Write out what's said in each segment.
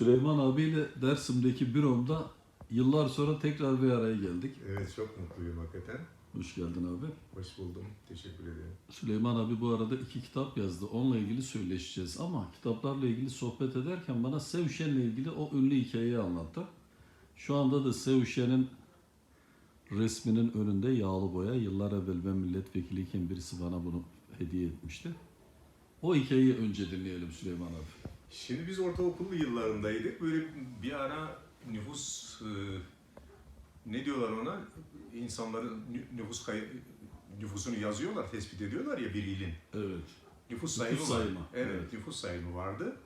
Süleyman abiyle Dersim'deki büromda yıllar sonra tekrar bir araya geldik. Evet çok mutluyum hakikaten. Hoş geldin abi. Hoş buldum. Teşekkür ederim. Süleyman abi bu arada iki kitap yazdı. Onunla ilgili söyleşeceğiz ama kitaplarla ilgili sohbet ederken bana Sevşen'le ilgili o ünlü hikayeyi anlattı. Şu anda da Sevşen'in resminin önünde yağlı boya. Yıllar evvel ben milletvekiliyken birisi bana bunu hediye etmişti. O hikayeyi önce dinleyelim Süleyman abi. Şimdi biz ortaokul yıllarındaydık. Böyle bir ara nüfus e, ne diyorlar ona? İnsanların nü- nüfus kay- nüfusunu yazıyorlar, tespit ediyorlar ya bir ilin. Evet. Nüfus sayımı Nüfus sayımı, Evet, evet. nüfus sayımı vardı.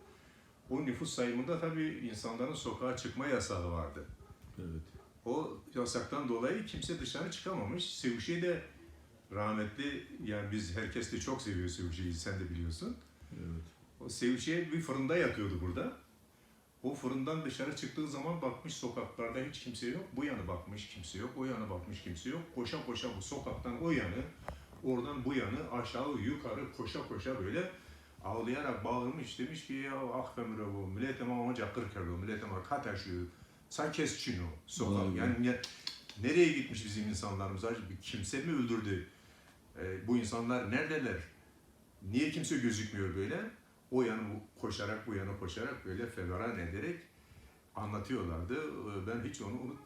O nüfus sayımında tabii insanların sokağa çıkma yasağı vardı. Evet. O yasaktan dolayı kimse dışarı çıkamamış. Sevuşi de rahmetli, yani biz herkes de çok seviyor Sevuşi'yi, sen de biliyorsun. Evet. O Sevuşi'ye bir fırında yatıyordu burada. O fırından dışarı çıktığı zaman bakmış sokaklarda hiç kimse yok. Bu yana bakmış kimse yok, o yana bakmış kimse yok. Koşa koşa bu sokaktan o yanı, oradan bu yanı, aşağı yukarı koşa koşa böyle ağlayarak bağırmış. Demiş ki ya ah be bu milletim amaca kırkırıyor, milletim kataşıyor. Sen kes çino sokak. Yani ne- nereye gitmiş bizim insanlarımız? Kimse mi öldürdü? Ee, bu insanlar neredeler? Niye kimse gözükmüyor böyle? O yana koşarak bu yana koşarak böyle feveran ederek anlatıyorlardı. Ee, Ben hiç onu unutmadım.